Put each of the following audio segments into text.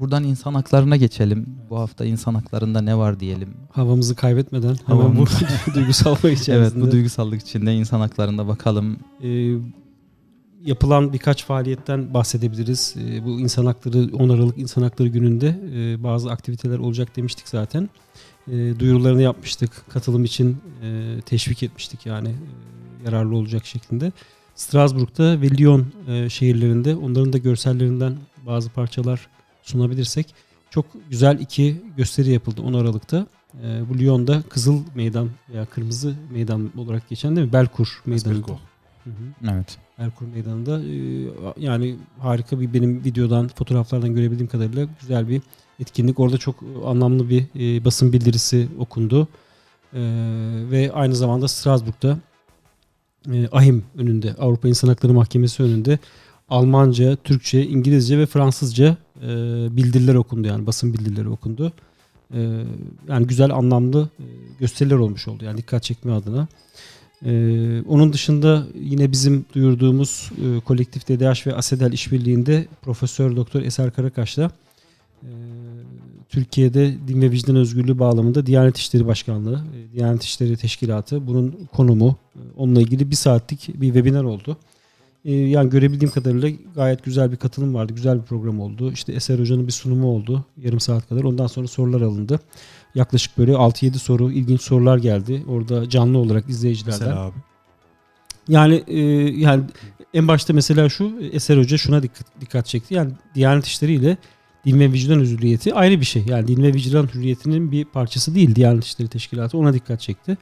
Buradan insan haklarına geçelim. Bu hafta insan haklarında ne var diyelim. Havamızı kaybetmeden hemen bu duygusal pay Evet içerisinde. bu duygusallık içinde insan haklarında bakalım. Ee, yapılan birkaç faaliyetten bahsedebiliriz. Ee, bu insan hakları 10 Aralık İnsan Hakları Günü'nde e, bazı aktiviteler olacak demiştik zaten. E, duyurularını yapmıştık. Katılım için e, teşvik etmiştik yani e, yararlı olacak şeklinde. Strasbourg'da ve Lyon e, şehirlerinde onların da görsellerinden bazı parçalar sunabilirsek çok güzel iki gösteri yapıldı 10 Aralık'ta. E, bu Lyon'da Kızıl Meydan veya Kırmızı Meydan olarak geçen değil mi? Belkur Meydanı. Belkur. Hı hı. Evet. Erkurum Meydanı'nda e, yani harika bir benim videodan fotoğraflardan görebildiğim kadarıyla güzel bir etkinlik. Orada çok anlamlı bir e, basın bildirisi okundu. E, ve aynı zamanda Strasbourg'da e, AHİM önünde Avrupa İnsan Hakları Mahkemesi önünde Almanca, Türkçe, İngilizce ve Fransızca e, bildiriler okundu yani basın bildirileri okundu. E, yani güzel anlamlı e, gösteriler olmuş oldu yani dikkat çekme adına. Ee, onun dışında yine bizim duyurduğumuz e, kolektif DDH ve ASEDEL işbirliğinde Profesör Doktor Eser Karakaş'la e, Türkiye'de din ve vicdan özgürlüğü bağlamında Diyanet İşleri Başkanlığı, e, Diyanet İşleri Teşkilatı bunun konumu e, onunla ilgili bir saatlik bir webinar oldu. E, yani görebildiğim kadarıyla gayet güzel bir katılım vardı. Güzel bir program oldu. İşte Eser Hoca'nın bir sunumu oldu. Yarım saat kadar. Ondan sonra sorular alındı. Yaklaşık böyle 6-7 soru, ilginç sorular geldi. Orada canlı olarak izleyicilerden. Mesela abi. Yani e, yani en başta mesela şu Eser Hoca şuna dikkat, dikkat çekti. Yani Diyanet İşleri ile din ve vicdan hürriyeti ayrı bir şey. Yani din ve vicdan hürriyetinin bir parçası değil Diyanet İşleri Teşkilatı. Ona dikkat çekti.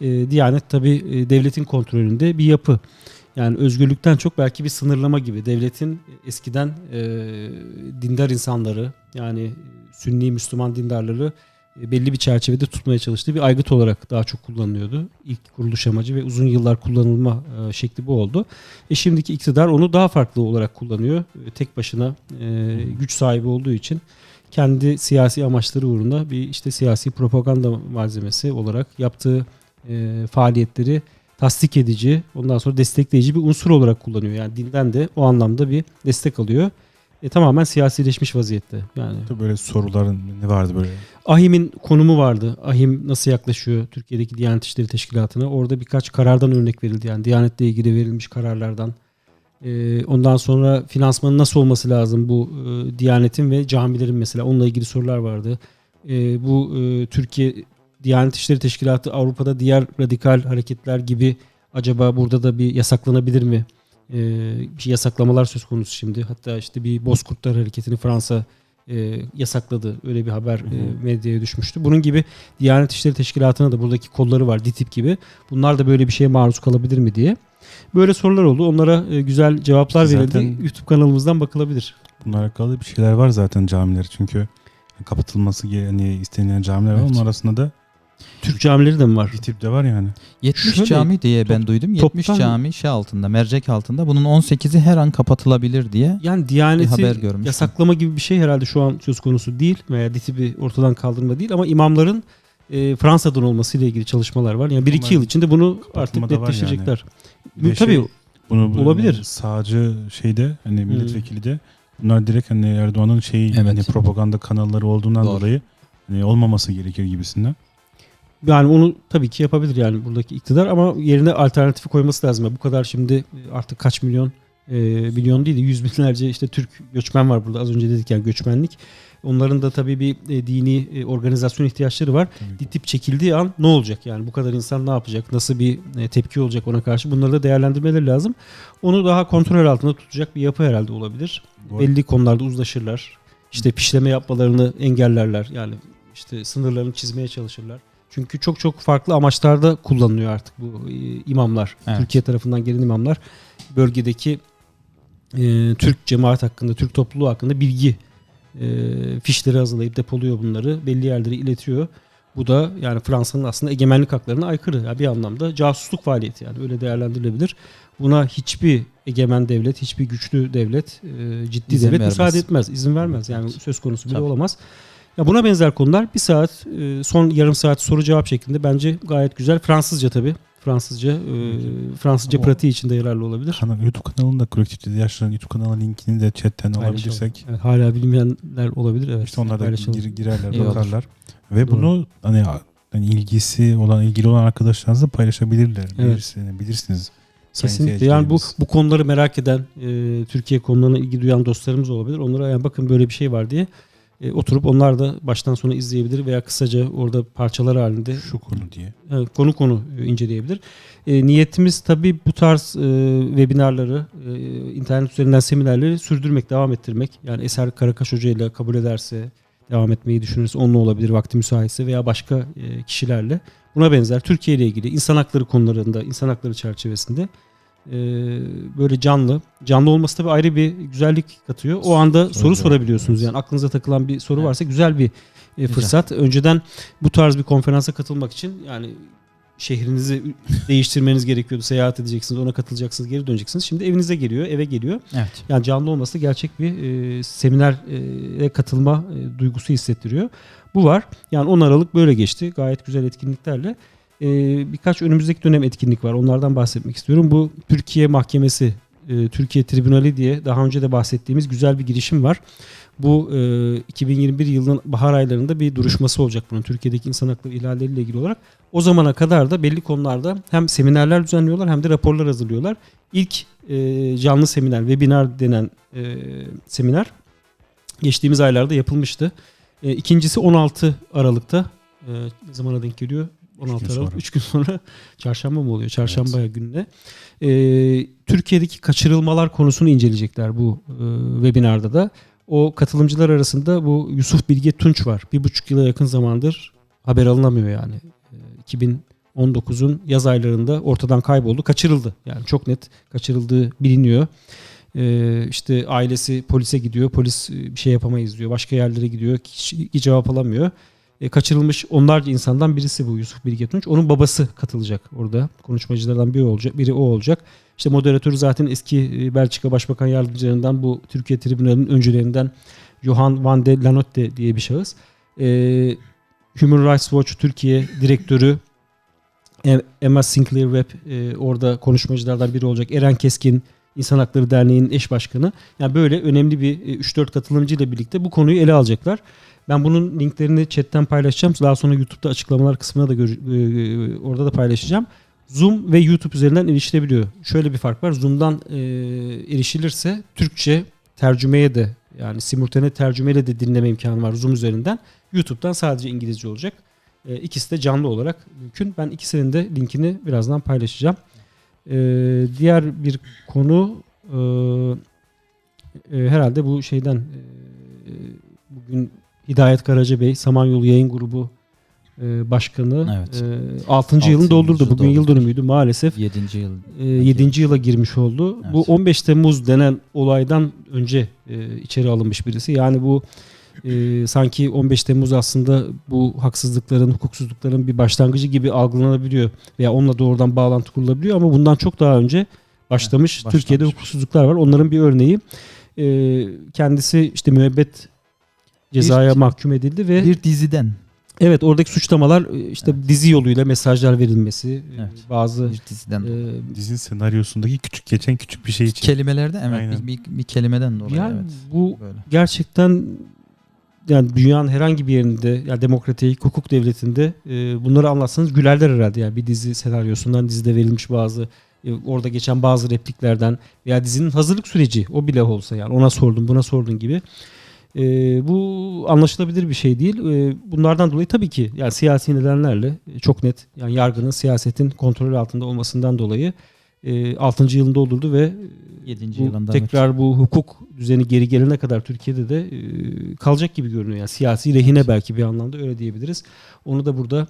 E, Diyanet tabi devletin kontrolünde bir yapı. Yani özgürlükten çok belki bir sınırlama gibi. Devletin eskiden e, dindar insanları yani Sünni Müslüman dindarları e, belli bir çerçevede tutmaya çalıştığı bir aygıt olarak daha çok kullanılıyordu. İlk kuruluş amacı ve uzun yıllar kullanılma e, şekli bu oldu. E şimdiki iktidar onu daha farklı olarak kullanıyor. E, tek başına güç sahibi olduğu için kendi siyasi amaçları uğruna bir işte siyasi propaganda malzemesi olarak yaptığı faaliyetleri tasdik edici, ondan sonra destekleyici bir unsur olarak kullanıyor. Yani dinden de o anlamda bir destek alıyor. E, tamamen siyasileşmiş vaziyette. Yani Tabii Böyle soruların ne vardı böyle? AHİM'in konumu vardı. AHİM nasıl yaklaşıyor Türkiye'deki Diyanet İşleri Teşkilatı'na? Orada birkaç karardan örnek verildi. Yani Diyanet'le ilgili verilmiş kararlardan. Ee, ondan sonra finansmanın nasıl olması lazım bu e, Diyanet'in ve camilerin mesela onunla ilgili sorular vardı. Ee, bu e, Türkiye Diyanet İşleri Teşkilatı Avrupa'da diğer radikal hareketler gibi acaba burada da bir yasaklanabilir mi? Ee, bir şey yasaklamalar söz konusu şimdi. Hatta işte bir Bozkurtlar hareketini Fransa e, yasakladı. Öyle bir haber e, medyaya düşmüştü. Bunun gibi Diyanet İşleri Teşkilatı'na da buradaki kolları var DİTİB gibi. Bunlar da böyle bir şeye maruz kalabilir mi diye. Böyle sorular oldu. Onlara e, güzel cevaplar Zaten- verildi. YouTube kanalımızdan bakılabilir. Bunlar alakalı bir şeyler var zaten camiler çünkü kapatılması yani istenilen camiler var. Evet. Onun arasında da Türk camileri de mi var? bir tip de var yani. 70 Şöyle, cami diye ben top- duydum. 70 toptan- cami şey altında, mercek altında. Bunun 18'i her an kapatılabilir diye. Yani Bir Diyanet'i haber görmüştüm. yasaklama gibi bir şey herhalde şu an söz konusu değil veya DİTİB'i ortadan kaldırma değil ama imamların e, Fransa'dan olmasıyla ilgili çalışmalar var. Yani 1-2 yıl içinde bunu artık da var netleştirecekler. Bir de Tabii şey, bunu bu- olabilir. Sağcı şeyde hani milletvekili de bunlar direkt hani Erdoğan'ın şeyi Evet. hani propaganda kanalları olduğundan Doğru. dolayı hani olmaması gerekir gibisinden. Yani onu tabii ki yapabilir yani buradaki iktidar ama yerine alternatifi koyması lazım. Yani bu kadar şimdi artık kaç milyon e, milyon değil de yüz binlerce işte Türk göçmen var burada az önce dedik yani göçmenlik. Onların da tabii bir e, dini e, organizasyon ihtiyaçları var. Tabii çekildiği an ne olacak yani bu kadar insan ne yapacak nasıl bir e, tepki olacak ona karşı bunları da değerlendirmeleri lazım. Onu daha kontrol altında tutacak bir yapı herhalde olabilir. Bu- Belli konularda uzlaşırlar. İşte pişleme yapmalarını engellerler. Yani işte sınırlarını çizmeye çalışırlar. Çünkü çok çok farklı amaçlarda kullanılıyor artık bu e, imamlar. Evet. Türkiye tarafından gelen imamlar bölgedeki e, Türk cemaat hakkında, Türk topluluğu hakkında bilgi e, fişleri hazırlayıp depoluyor bunları. Belli yerlere iletiyor. Bu da yani Fransa'nın aslında egemenlik haklarına aykırı. Yani bir anlamda casusluk faaliyeti yani öyle değerlendirilebilir. Buna hiçbir egemen devlet, hiçbir güçlü devlet, e, ciddi İzin devlet vermez. müsaade etmez, izin vermez. Yani söz konusu bile Tabii. olamaz. Ya buna benzer konular bir saat, e, son yarım saat soru cevap şeklinde bence gayet güzel. Fransızca tabii. Fransızca e, Fransızca O- pratiği için de yararlı olabilir. Kanal, YouTube kanalında Kolektif Yaşların YouTube kanalı linkini de chatten alabilirsek Evet, hala bilmeyenler olabilir. Evet. işte onlar da gir- girerler İyi olur. bakarlar. Ve Doğru. bunu hani, hani ilgisi olan ilgili olan arkadaşlarınızla paylaşabilirler. Evet. Bilirsiniz, bilirsiniz. Kesinlikle. Yani bu bu konuları merak eden, e, Türkiye konularına ilgi duyan dostlarımız olabilir. Onlara yani bakın böyle bir şey var diye e, oturup onlar da baştan sona izleyebilir veya kısaca orada parçalar halinde şu konu diye. Evet, konu konu e, inceleyebilir. E, niyetimiz tabii bu tarz e, webinarları, e, internet üzerinden seminerleri sürdürmek, devam ettirmek. Yani Eser Karakaş Hoca ile kabul ederse devam etmeyi düşünürüz. Onunla olabilir vakti müsaitse veya başka e, kişilerle. Buna benzer Türkiye ile ilgili insan hakları konularında, insan hakları çerçevesinde e, böyle canlı. Canlı olması tabii ayrı bir güzellik katıyor. O anda soru Soru sorabiliyorsunuz. evet. Yani aklınıza takılan bir soru Evet. varsa güzel bir e, fırsat. Önceden bu tarz bir konferansa katılmak için yani şehrinizi değiştirmeniz gerekiyordu. Seyahat edeceksiniz, ona katılacaksınız, geri döneceksiniz. Şimdi evinize geliyor, eve geliyor. Evet. Yani canlı olması gerçek bir e, seminere katılma e, duygusu hissettiriyor. Bu var. Yani 10 Aralık böyle geçti. Gayet güzel etkinliklerle. E, birkaç önümüzdeki dönem etkinlik var. Onlardan bahsetmek istiyorum. Bu Türkiye Mahkemesi, e, Türkiye Tribunali diye daha önce de bahsettiğimiz güzel bir girişim var. Bu e, 2021 yılının bahar aylarında bir duruşması olacak bunun Türkiye'deki insan hakları ihlalleriyle ilgili olarak. O zamana kadar da belli konularda hem seminerler düzenliyorlar hem de raporlar hazırlıyorlar. İlk e, canlı seminer, webinar denen e, seminer geçtiğimiz aylarda yapılmıştı. E, ikincisi 16 Aralık'ta. E, zamana denk geliyor? 16 gün Aralık. sonra. 3 gün sonra. Çarşamba mı oluyor? Çarşamba gününe. E, Türkiye'deki kaçırılmalar konusunu inceleyecekler bu e, webinarda da. O katılımcılar arasında bu Yusuf Bilge Tunç var. Bir buçuk yıla yakın zamandır haber alınamıyor yani. E, 2019'un yaz aylarında ortadan kayboldu. Kaçırıldı. Yani çok net kaçırıldığı biliniyor. Ee, işte ailesi polise gidiyor. Polis e, bir şey yapamayız diyor. Başka yerlere gidiyor. Hiç, hiç cevap alamıyor. E, kaçırılmış onlarca insandan birisi bu Yusuf Bilge Tunç. Onun babası katılacak orada. Konuşmacılardan biri olacak. Biri o olacak. İşte moderatörü zaten eski e, Belçika Başbakan Yardımcılarından bu Türkiye Tribunali'nin öncülerinden Johan van de Lanotte diye bir şahıs. E, Human Rights Watch Türkiye direktörü Em- Emma Sinclair Webb e, orada konuşmacılardan biri olacak. Eren Keskin İnsan Hakları Derneği'nin eş başkanı. Yani böyle önemli bir e, 3-4 katılımcı ile birlikte bu konuyu ele alacaklar. Ben bunun linklerini chatten paylaşacağım. Daha sonra YouTube'da açıklamalar kısmına da gör- e, orada da paylaşacağım. Zoom ve YouTube üzerinden erişilebiliyor. Şöyle bir fark var. Zoom'dan e, erişilirse Türkçe tercümeye de yani simultane tercümeyle de dinleme imkanı var Zoom üzerinden. YouTube'dan sadece İngilizce olacak. E, ikisi de canlı olarak mümkün. Ben ikisinin de linkini birazdan paylaşacağım. E, diğer bir konu e, e, herhalde bu şeyden e, bugün Hidayet Karaca Bey Samanyolu Yayın Grubu e, Başkanı Evet. e, 6. yılını Altıncı doldurdu. Bugün yıl dönümüydü maalesef. 7. yıl. E, 7. yıla girmiş oldu. Evet. Bu 15 Temmuz denen olaydan önce e, içeri alınmış birisi. Yani bu e, sanki 15 Temmuz aslında bu haksızlıkların, hukuksuzlukların bir başlangıcı gibi algılanabiliyor veya onunla doğrudan bağlantı kurulabiliyor ama bundan çok daha önce başlamış. Evet, Türkiye'de başlamış. hukuksuzluklar var. Onların bir örneği. E, kendisi işte müebbet cezaya Bir- mahkum edildi ve Bir diziden. evet oradaki suçlamalar işte Evet. dizi yoluyla mesajlar verilmesi, Evet. bazı Bir diziden. e, Dizinin senaryosundaki küçük geçen küçük bir şey için. Kelimelerde evet Aynen. bir, bir, bir kelimeden dolayı yani evet. bu Böyle. gerçekten yani dünyanın herhangi bir yerinde yani demokratik hukuk devletinde e, bunları anlatsanız gülerler herhalde yani bir dizi senaryosundan dizide verilmiş bazı e, orada geçen bazı repliklerden veya dizinin hazırlık süreci o bile olsa yani ona sordum buna sordun gibi E, bu anlaşılabilir bir şey değil. E, bunlardan dolayı tabii ki yani siyasi nedenlerle e, çok net yani yargının siyasetin kontrolü altında olmasından dolayı e, 6. yılını doldurdu ve 7. bu yılında tekrar bu hukuk düzeni geri gelene kadar Türkiye'de de e, kalacak gibi görünüyor. Yani siyasi lehine belki bir anlamda öyle diyebiliriz. Onu da burada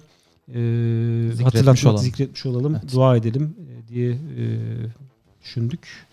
e, hatırlatmak, olalım. zikretmiş olalım, Evet. dua edelim e, diye e, düşündük.